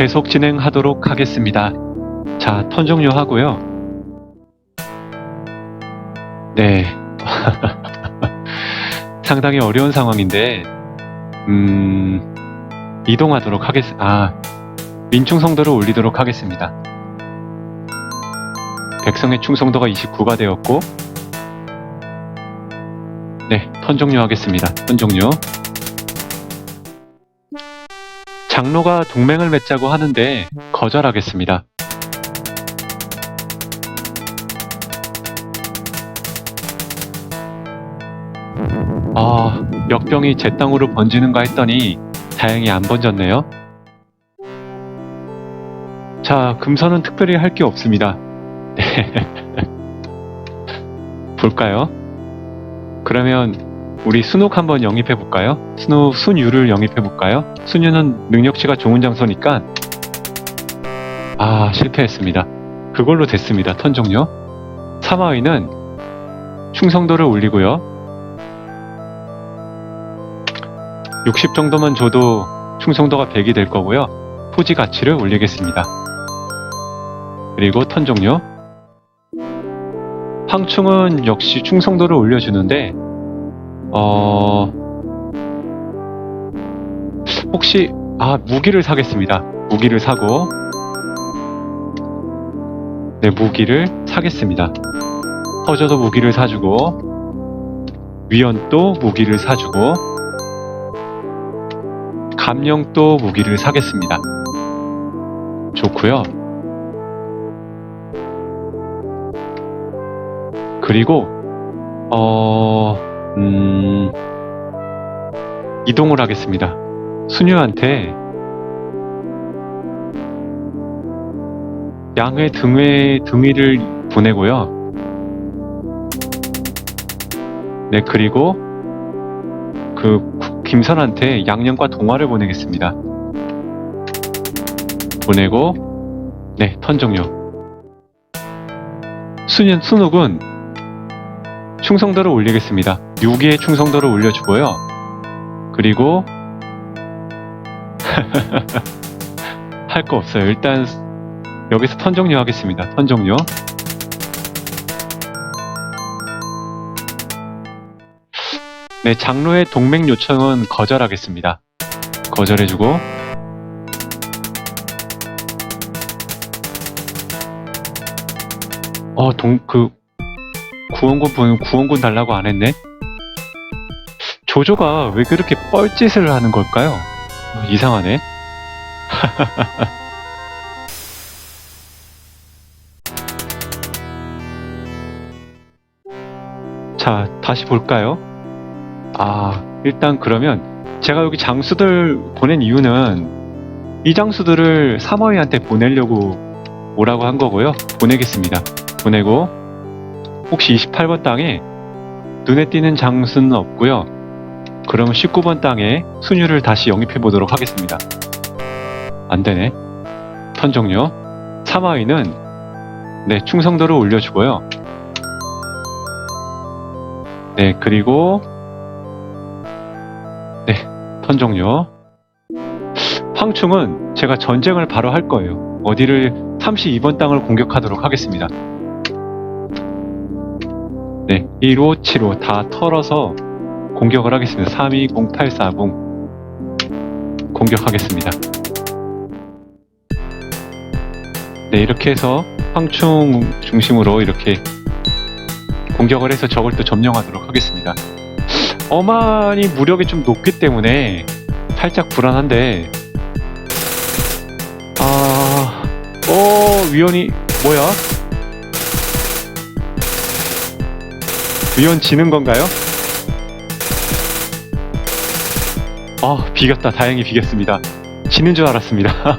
계속 진행하도록 하겠습니다. 자, 턴 종료하고요. 네. 상당히 어려운 상황인데, 음, 이동하도록 하겠습니다. 아, 민충성도를 올리도록 하겠습니다. 백성의 충성도가 29가 되었고, 네, 턴 종료하겠습니다. 턴 종료. 장로가 동맹을 맺자고 하는데 거절하겠습니다. 아, 역병이 제 땅으로 번지는가 했더니 다행히 안 번졌네요. 자, 금선은 특별히 할 게 없습니다. 네. 볼까요? 그러면 우리 순옥 한번 영입해 볼까요? 순옥 순유를 영입해 볼까요? 순유는 능력치가 좋은 장소니까 아 실패했습니다. 그걸로 됐습니다. 턴 종료. 사마의는 충성도를 올리고요. 60 정도만 줘도 충성도가 100이 될 거고요. 토지 가치를 올리겠습니다. 그리고 턴 종료. 황충은 역시 충성도를 올려주는데 어 혹시 아 무기를 사겠습니다. 무기를 사고 네 무기를 사겠습니다. 허저도 무기를 사주고 위원도 무기를 사주고 감령도 무기를 사겠습니다. 좋고요. 그리고 어 이동을 하겠습니다. 수녀한테 양의 등회 등위를 보내고요. 네 그리고 그 구- 김선한테 양령과 동화를 보내겠습니다. 보내고 네 턴 종료. 수년 순욱은 충성도를 올리겠습니다. 6위의 충성도를 올려주고요. 그리고 할 거 없어요. 일단 여기서 턴 종료 하겠습니다. 턴 종료. 네, 장로의 동맹 요청은 거절하겠습니다. 거절해주고 어, 동, 그, 구원군 구원군 달라고 안 했네? 조조가 왜 그렇게 뻘짓을 하는 걸까요? 어, 이상하네. 자, 다시 볼까요? 아, 일단 그러면 제가 여기 장수들 보낸 이유는 이 장수들을 사마이한테 보내려고 오라고 한 거고요. 보내겠습니다. 보내고 혹시 28번 땅에 눈에 띄는 장수는 없고요. 그러면 19번 땅에 순유를 다시 영입해 보도록 하겠습니다. 안 되네. 턴 종료. 사마이는 네 충성도를 올려주고요. 네 그리고 네 턴 종료. 황충은 제가 전쟁을 바로 할 거예요. 어디를 32번 땅을 공격하도록 하겠습니다. 네, 1호, 7호 다 털어서 공격을 하겠습니다. 320840 공격하겠습니다. 네, 이렇게 해서 황충 중심으로 이렇게 공격을 해서 적을 또 점령하도록 하겠습니다. 어만이 무력이 좀 높기 때문에 살짝 불안한데 아... 어... 위원이 뭐야? 위원 지는 건가요? 아, 비겼다. 다행히 비겼습니다. 지는 줄 알았습니다.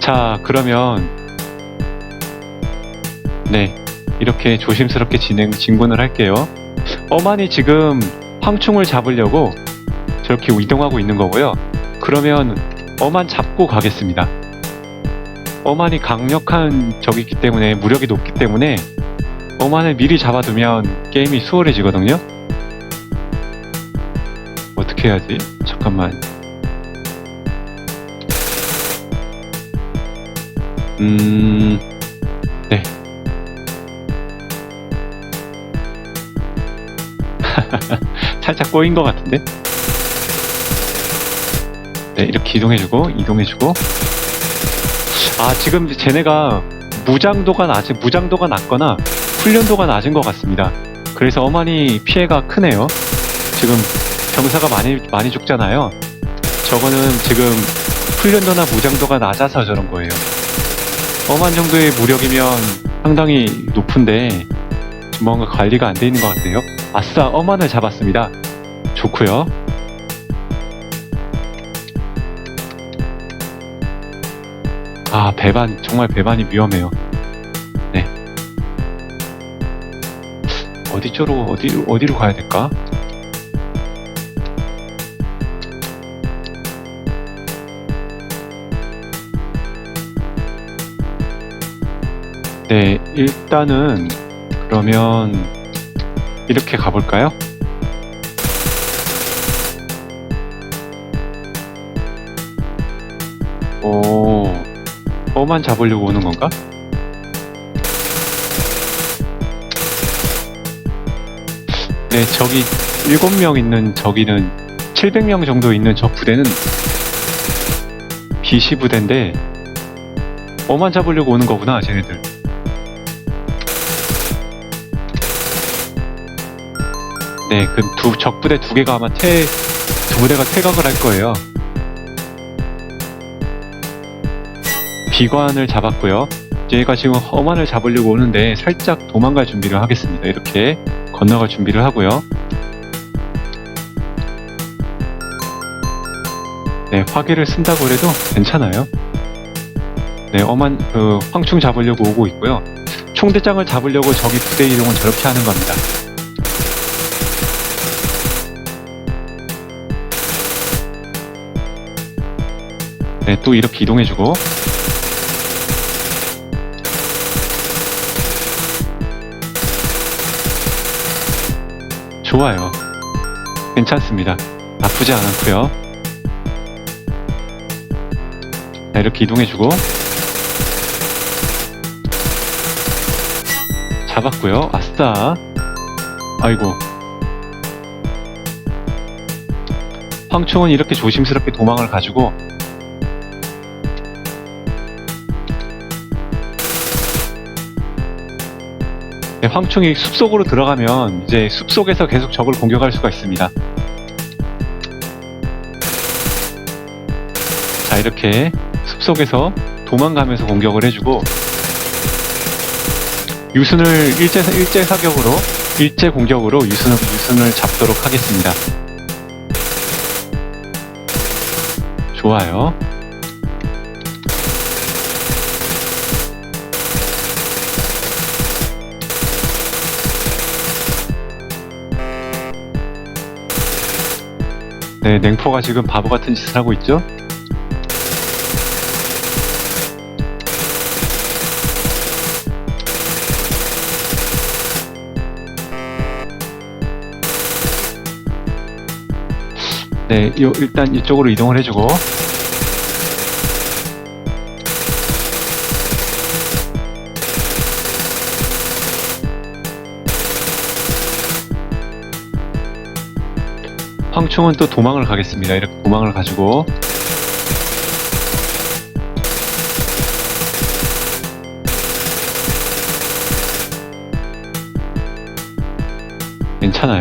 자, 그러면 네, 이렇게 조심스럽게 진행 진군을 할게요. 어만이 지금 황충을 잡으려고 저렇게 이동하고 있는 거고요. 그러면 어만 잡고 가겠습니다. 어만이 강력한 적이기 때문에 무력이 높기 때문에 어만을 미리 잡아두면 게임이 수월해지거든요. 어떻게 해야지? 첫 잠깐만. 음, 네. 살짝 꼬인 것 같은데? 네, 이렇게 이동해주고, 이동해주고. 아, 지금 쟤네가 무장도가 낮은, 무장도가 낮거나 훈련도가 낮은 것 같습니다. 그래서 어마니 피해가 크네요. 지금 병사가 많이, 많이 죽잖아요. 저거는 지금 훈련도나 무장도가 낮아서 저런 거예요. 어만 정도의 무력이면 상당히 높은데 뭔가 관리가 안 돼 있는 것 같아요. 아싸, 어만을 잡았습니다. 좋고요. 아, 배반, 정말 배반이 위험해요. 어디 쪽으로, 어디로, 어디로 가야 될까? 네, 일단은, 그러면, 이렇게 가볼까요? 오, 어만 잡으려고 오는 건가? 네, 저기 7명 있는 저기는 700명 정도 있는 저 부대는 비시 부대인데 어만 잡으려고 오는 거구나, 쟤네들. 네, 그 두 적부대 두 개가 아마 퇴, 두 부대가 퇴각을 할 거예요. 비관을 잡았고요. 얘가 지금 허만을 잡으려고 오는데 살짝 도망갈 준비를 하겠습니다. 이렇게 건너갈 준비를 하고요. 네, 화기를 쓴다고 해도 괜찮아요. 네, 어만 그 황충 잡으려고 오고 있고요. 총대장을 잡으려고 저기 부대 이동은 저렇게 하는 겁니다. 네, 또 이렇게 이동해주고 좋아요. 괜찮습니다. 나쁘지 않았고요. 자, 이렇게 이동해주고 잡았고요. 아싸. 아이고. 황충은 이렇게 조심스럽게 도망을 가지고 황충이 숲속으로 들어가면 이제 숲속에서 계속 적을 공격할 수가 있습니다. 자, 이렇게 숲속에서 도망가면서 공격을 해주고 유순을 일제, 일제 사격으로 일제 공격으로 유순을, 유순을 잡도록 하겠습니다. 좋아요. 네, 냉포가 지금 바보 같은 짓을 하고 있죠? 네, 요, 일단 이쪽으로 이동을 해주고 황충은 또 도망을 가겠습니다. 이렇게 도망을 가지고 괜찮아요.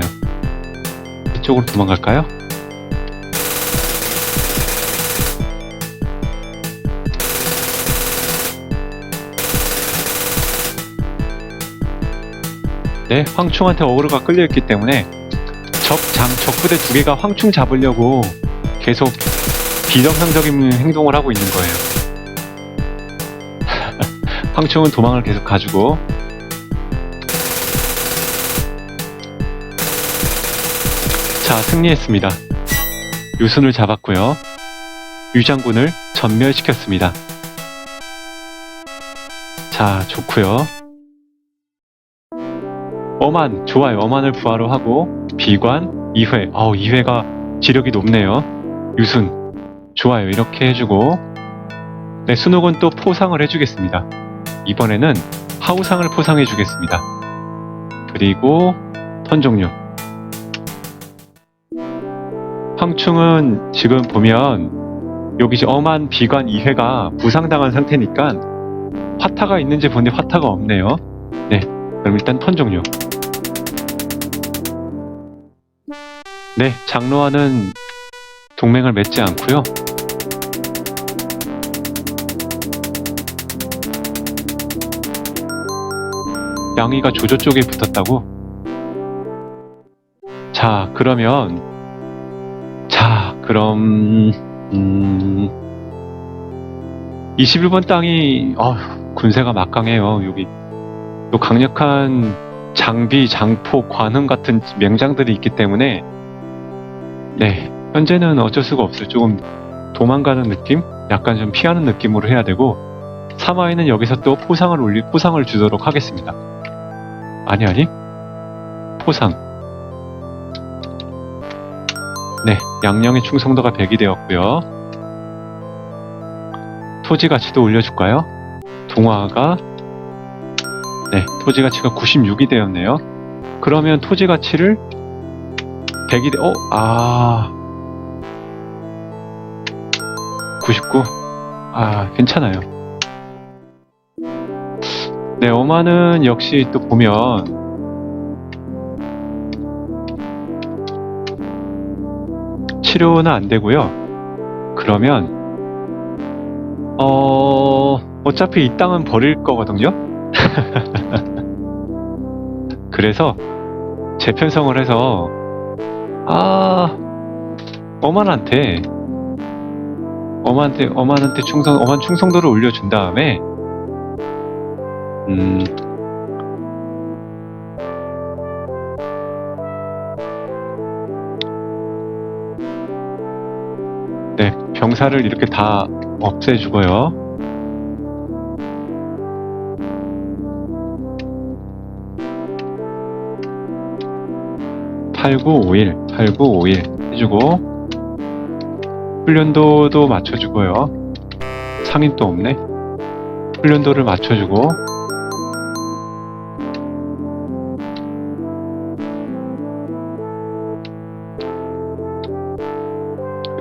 이쪽으로 도망갈까요? 네, 황충한테 어그로가 끌려있기 때문에 적, 장, 적부대 두 개가 황충 잡으려고 계속 비정상적인 행동을 하고 있는 거예요. 황충은 도망을 계속 가지고 자, 승리했습니다. 유순을 잡았고요. 유장군을 전멸시켰습니다. 자, 좋고요. 어만, 좋아요. 어만을 부하로 하고 비관 2회. 어우, 2회가 지력이 높네요. 유순. 좋아요. 이렇게 해주고. 네, 순옥은 또 포상을 해주겠습니다. 이번에는 하우상을 포상해주겠습니다. 그리고 턴 종료. 황충은 지금 보면 여기 엄한 비관 2회가 부상당한 상태니까 화타가 있는지 보는데 화타가 없네요. 네, 그럼 일단 턴 종료. 네, 장로와는 동맹을 맺지 않고요. 양이가 조조 쪽에 붙었다고? 자, 그러면 자, 그럼 음 21번 땅이 어, 군세가 막강해요. 여기 또 강력한 장비, 장포, 관흥 같은 맹장들이 있기 때문에 네, 현재는 어쩔 수가 없어요. 조금 도망가는 느낌? 약간 좀 피하는 느낌으로 해야 되고 사마이는 여기서 또 포상을 올리 포상을 주도록 하겠습니다. 아니 아니 포상 네 양령의 충성도가 100이 되었고요 토지 가치도 올려줄까요? 동화가 네 토지 가치가 96이 되었네요 그러면 토지 가치를 100이 돼 어? 아 99? 아 괜찮아요 네, 어마는 역시 또 보면 치료는 안 되고요. 그러면 어 어차피 이 땅은 버릴 거거든요. 그래서 재편성을 해서 아 어만한테 어만한테 어만한테 충성 어만 충성도를 올려준 다음에 음. 네, 병사를 이렇게 다 없애주고요. 팔구오일, 팔구오일 해주고 훈련도도 맞춰주고요. 상인도 없네. 훈련도를 맞춰주고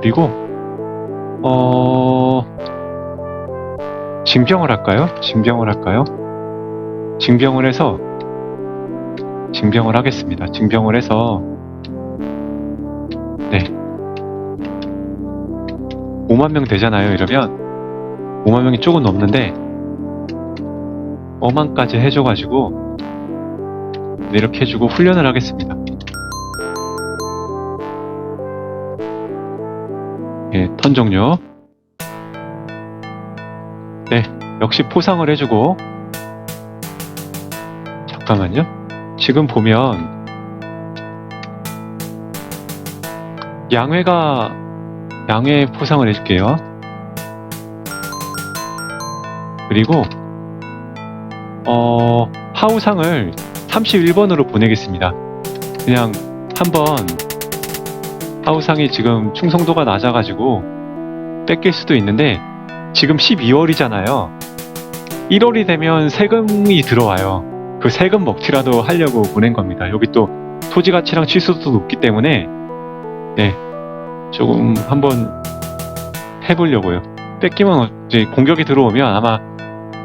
그리고 어 징병을 할까요? 징병을 할까요? 징병을 해서 징병을 하겠습니다. 징병을 해서 5만 명 되잖아요. 이러면 5만 명이 조금 넘는데 어만까지 해줘가지고 네, 이렇게 해주고 훈련을 하겠습니다. 예, 턴 종료. 네, 역시 포상을 해주고. 잠깐만요. 지금 보면 양회가 양회 포상을 해줄게요. 그리고 어 하우상을 31번으로 보내겠습니다. 그냥 한번 하우상이 지금 충성도가 낮아가지고 뺏길 수도 있는데 지금 12월이잖아요. 1월이 되면 세금이 들어와요. 그 세금 먹튀라도 하려고 보낸 겁니다. 여기 또 토지 가치랑 치수도 높기 때문에 네 조금 한번 해보려고요. 뺏기면 이제 공격이 들어오면 아마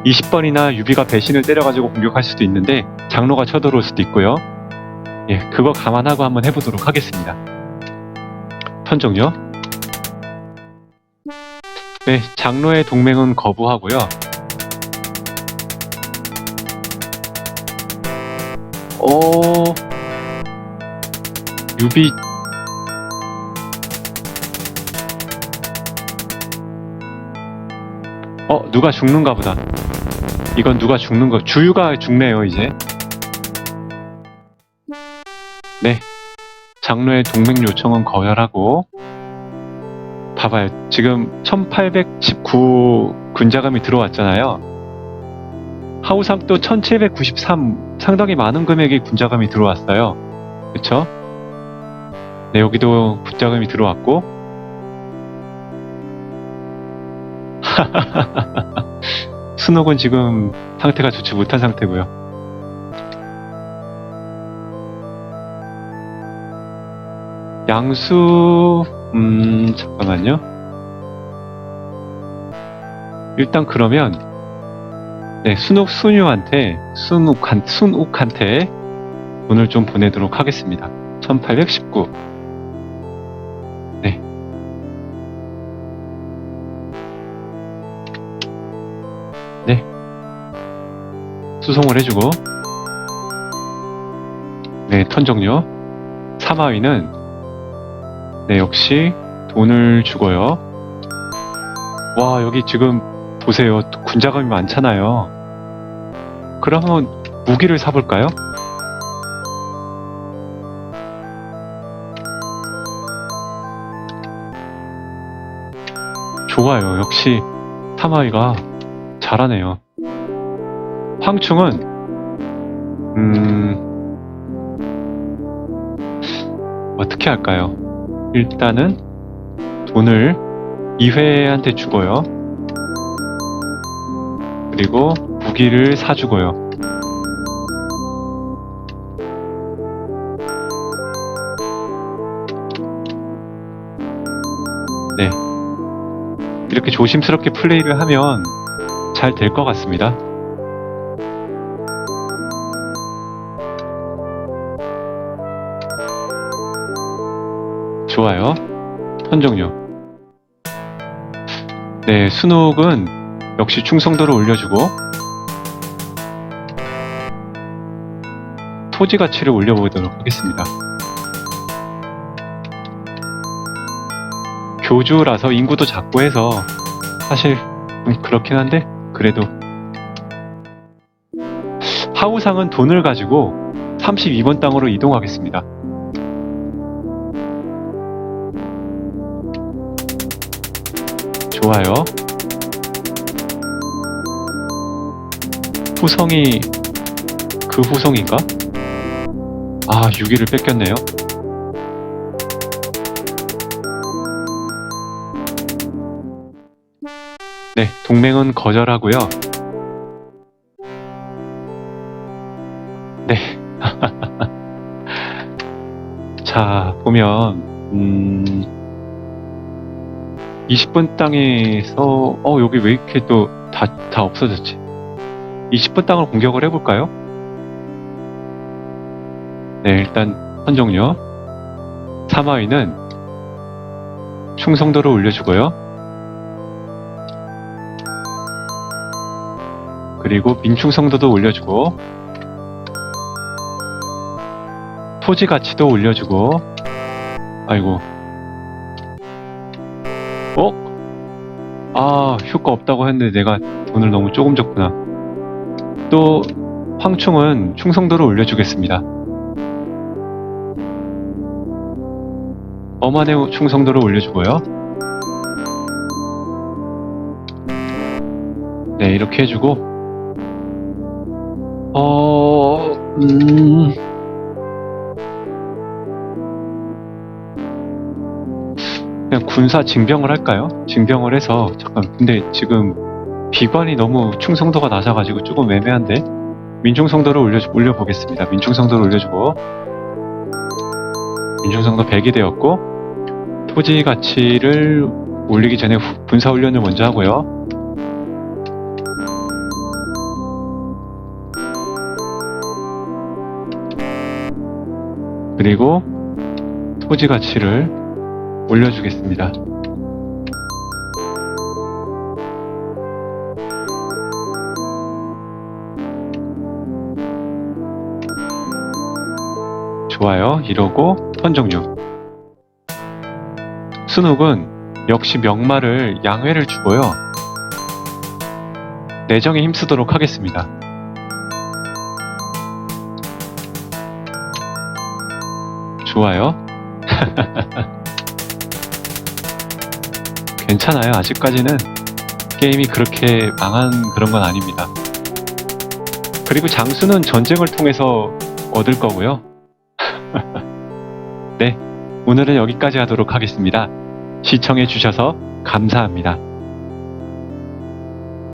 20번이나 유비가 배신을 때려가지고 공격할 수도 있는데 장로가 쳐들어올 수도 있고요. 예, 그거 감안하고 한번 해보도록 하겠습니다. 턴 종료. 네, 장로의 동맹은 거부하고요. 어, 유비 어, 누가 죽는가 보다. 이건 누가 죽는 거, 주유가 죽네요, 이제. 네. 장로의 동맹 요청은 거절하고, 봐봐요. 지금 1819 군자금이 들어왔잖아요. 하우상도 1793 상당히 많은 금액의 군자금이 들어왔어요. 그쵸? 네, 여기도 군자금이 들어왔고, 순옥은 지금 상태가 좋지 못한 상태고요. 양수, 음, 잠깐만요. 일단 그러면, 네, 순옥 순유한테, 순옥한, 순옥한테 돈을 좀 보내도록 하겠습니다. 1819. 수송을 해주고, 네, 턴 종료. 사마위는 네, 역시 돈을 주고요. 와, 여기 지금 보세요. 군자감이 많잖아요. 한번 무기를 사볼까요? 좋아요. 역시 타마이가 잘하네요. 황충은 음 어떻게 할까요? 일단은 돈을 이회한테 주고요. 그리고 무기를 사주고요. 네. 이렇게 조심스럽게 플레이를 하면 잘 될 것 같습니다. 좋아요. 턴 종료. 네, 순옥은 역시 충성도를 올려주고 토지 가치를 올려보도록 하겠습니다. 교주라서 인구도 작고 해서 사실 좀 그렇긴 한데 그래도 하우상은 돈을 가지고 32번 땅으로 이동하겠습니다. 좋아요. 후성이 그 후성인가? 아, 6위를 뺏겼네요. 네, 동맹은 거절하고요. 네. 자, 보면 음 20번 땅에서 어 여기 왜 이렇게 또 다 다 없어졌지? 20번 땅을 공격을 해볼까요? 네 일단 선종료 사마위는 충성도를 올려주고요. 그리고 민충성도도 올려주고 토지 가치도 올려주고 아이고 아, 효과 없다고 했는데 내가 돈을 너무 조금 줬구나. 또, 황충은 충성도를 올려주겠습니다. 어만의 충성도를 올려주고요. 네, 이렇게 해주고, 어, 음, 그냥 군사 징병을 할까요? 징병을 해서 잠깐 근데 지금 비관이 너무 충성도가 낮아가지고 조금 애매한데 민중성도를 올려 올려보겠습니다. 민중성도를 올려주고 민중성도 100이 되었고 토지 가치를 올리기 전에 후- 군사 훈련을 먼저 하고요. 그리고 토지 가치를 올려주겠습니다. 좋아요. 이러고 턴 종료. 순욱은 역시 명마를 양회를 주고요. 내정에 힘쓰도록 하겠습니다. 좋아요. 괜찮아요. 아직까지는 게임이 그렇게 망한 그런 건 아닙니다. 그리고 장수는 전쟁을 통해서 얻을 거고요. 네, 오늘은 여기까지 하도록 하겠습니다. 시청해 주셔서 감사합니다.